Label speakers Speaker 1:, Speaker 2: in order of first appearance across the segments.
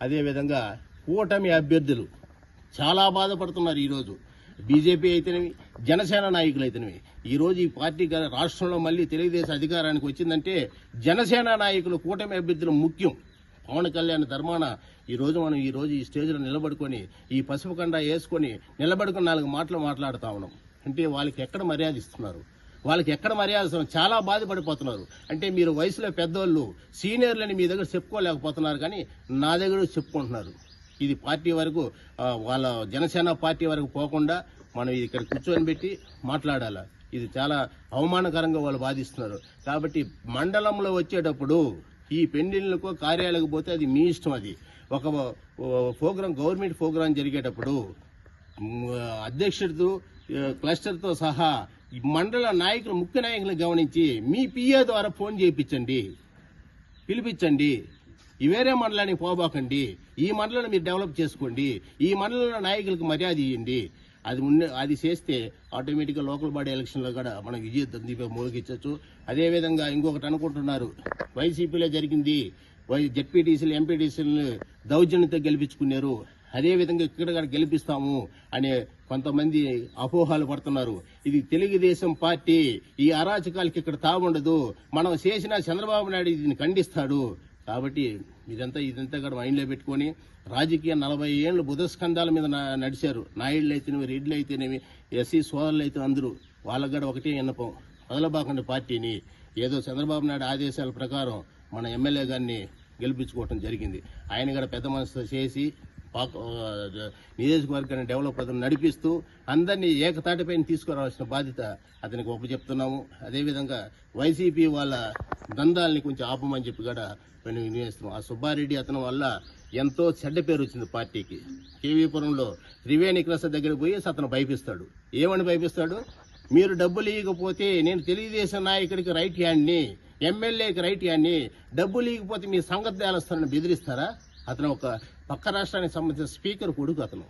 Speaker 1: అదేవిధంగా కూటమి అభ్యర్థులు చాలా బాధపడుతున్నారు ఈరోజు. బీజేపీ అయితేనేవి జనసేన నాయకులు అయితేనేవి ఈరోజు ఈ పార్టీ రాష్ట్రంలో మళ్ళీ తెలుగుదేశం అధికారానికి వచ్చిందంటే జనసేన నాయకులు కూటమి అభ్యర్థులు ముఖ్యం. పవన్ కళ్యాణ్ ధర్మాన ఈ రోజు మనం ఈరోజు ఈ స్టేజ్లో నిలబడుకొని ఈ పసుపు కండ వేసుకొని నిలబడుకుని నాలుగు మాటలు మాట్లాడుతూ ఉన్నాం. అంటే వాళ్ళకి ఎక్కడ మర్యాద ఇస్తున్నారు వాళ్ళకి ఎక్కడ మర్యాద చాలా బాధపడిపోతున్నారు. అంటే మీరు వయసులో పెద్దవాళ్ళు సీనియర్లని మీ దగ్గర చెప్పుకోలేకపోతున్నారు కానీ నా దగ్గర చెప్పుకుంటున్నారు. ఇది పార్టీ వరకు వాళ్ళ జనసేన పార్టీ వరకు పోకుండా మనం ఇక్కడ కూర్చొని పెట్టి మాట్లాడాలి? ఇది చాలా అవమానకరంగా వాళ్ళు బాధిస్తున్నారు. కాబట్టి మండలంలో వచ్చేటప్పుడు ఈ పెండిళ్ళకో కార్యాలకు పోతే అది మీ ఇష్టం అది. ఒక ప్రోగ్రాం గవర్నమెంట్ ప్రోగ్రాం జరిగేటప్పుడు అధ్యక్షుడితో క్లస్టర్తో సహా మండల నాయకులు ముఖ్య నాయకులను గమనించి మీ పిఏ ద్వారా ఫోన్ చేయించండి పిలిపించండి. ఈ వేరే మండలానికి పోబాకండి. ఈ మండలాన్ని మీరు డెవలప్ చేసుకోండి. ఈ మండలంలో నాయకులకు మర్యాద ఇవ్వండి అది ఉండే అది చేస్తే ఆటోమేటిక్గా లోకల్ బాడీ ఎలక్షన్లో కూడా మనం విజయ మోగించవచ్చు అదేవిధంగా ఇంకొకటి అనుకుంటున్నారు. వైసీపీలో జరిగింది. వై జెడ్పీటీసీలు ఎంపీటీసీలు దౌర్జన్యంతో గెలిపించుకున్నారు. అదేవిధంగా ఇక్కడ కూడా గెలిపిస్తాము అనే కొంతమంది అపోహాలు పడుతున్నారు. ఇది తెలుగుదేశం పార్టీ ఈ అరాచకాలకి ఇక్కడ తాగుండదు మనం చేసిన చంద్రబాబు నాయుడు దీన్ని ఖండిస్తాడు. కాబట్టి ఇదంతా ఇదంతా కూడా మైండ్లో పెట్టుకొని రాజకీయ నలభై ఏళ్ళు బుధస్కంధాల మీద నడిచారు. నాయుళ్ళు అయితేనేవి రెడ్లు అయితేనేవి ఎస్సీ సోదరులు అయితే అందరూ వాళ్ళకు కూడా ఒకటే విన్నపం. వదలబాకండి పార్టీని. ఏదో చంద్రబాబు నాయుడు ఆదేశాల ప్రకారం మన ఎమ్మెల్యే గారిని గెలిపించుకోవటం జరిగింది. ఆయన కూడా పెద్ద మనసుతో చేసి పాక- నియోజకవర్గాన్ని డెవలప్ అతను నడిపిస్తూ అందరినీ ఏకతాటిపైన తీసుకురావాల్సిన బాధ్యత అతనికి ఒప్పచెప్తున్నాము అదేవిధంగా వైసీపీ వాళ్ళ దందాలని కొంచెం ఆపమని చెప్పి కూడా మేము వినియోగిస్తున్నాం. ఆ సుబ్బారెడ్డి అతని వల్ల ఎంతో చెడ్డ పేరు వచ్చింది పార్టీకి. కేవీపురంలో త్రివేణి క్రస దగ్గర పోయి అతను భయపిస్తాడు. ఏమని భయపిస్తాడు? మీరు డబ్బులు ఇవ్వకపోతే నేను తెలుగుదేశం నాయకుడికి రైట్ హ్యాండ్ని ఎమ్మెల్యేకి రైట్ కానీ డబ్బులు ఇవ్వకపోతే మీ సంగతి తేలుస్తారని బెదిరిస్తారా? అతను ఒక పక్క రాష్ట్రానికి సంబంధించిన స్పీకర్ కొడుకు అతను.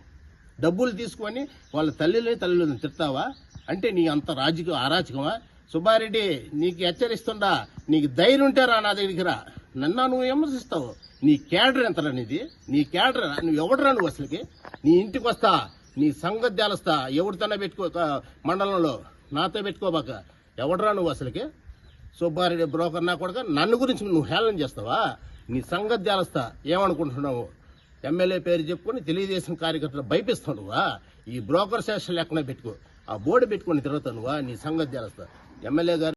Speaker 1: డబ్బులు తీసుకొని వాళ్ళ తల్లిని తల్లిని తిడతావా? అంటే నీ అంత రాజకీయ అరాచకమా? సుబ్బారెడ్డి నీకు హెచ్చరిస్తుండా నీకు ధైర్యం ఉంటారా నా దగ్గరికి రా. నన్ను నువ్వు విమర్శిస్తావు. నీ క్యాడర్ ఎంతరా నీది? నీ క్యాడర్ నువ్వు ఎవడరా నువ్వు అసలుకి? నీ ఇంటికి వస్తా. నీ సంగతి తేలుస్తా. ఎవరితోనే పెట్టుకో మండలంలో. నాతో పెట్టుకోబాక. ఎవడరా నువ్వు అసలుకి? సుబ్బారెడ్డి బ్రోకర్ నా కూడా నన్ను గురించి నువ్వు హేళన చేస్తావా? నీ సంగతి తేలుస్తా ఏమనుకుంటున్నావు? ఎమ్మెల్యే పేరు చెప్పుకొని తెలుగుదేశం కార్యకర్తలు భయపిస్తావు ఈ బ్రోకర్ సెషన్ లెక్కన పెట్టుకో. ఆ బోర్డు పెట్టుకొని తిరుగుతానువా నీ సంగతి తేలుస్తా ఎమ్మెల్యే గారు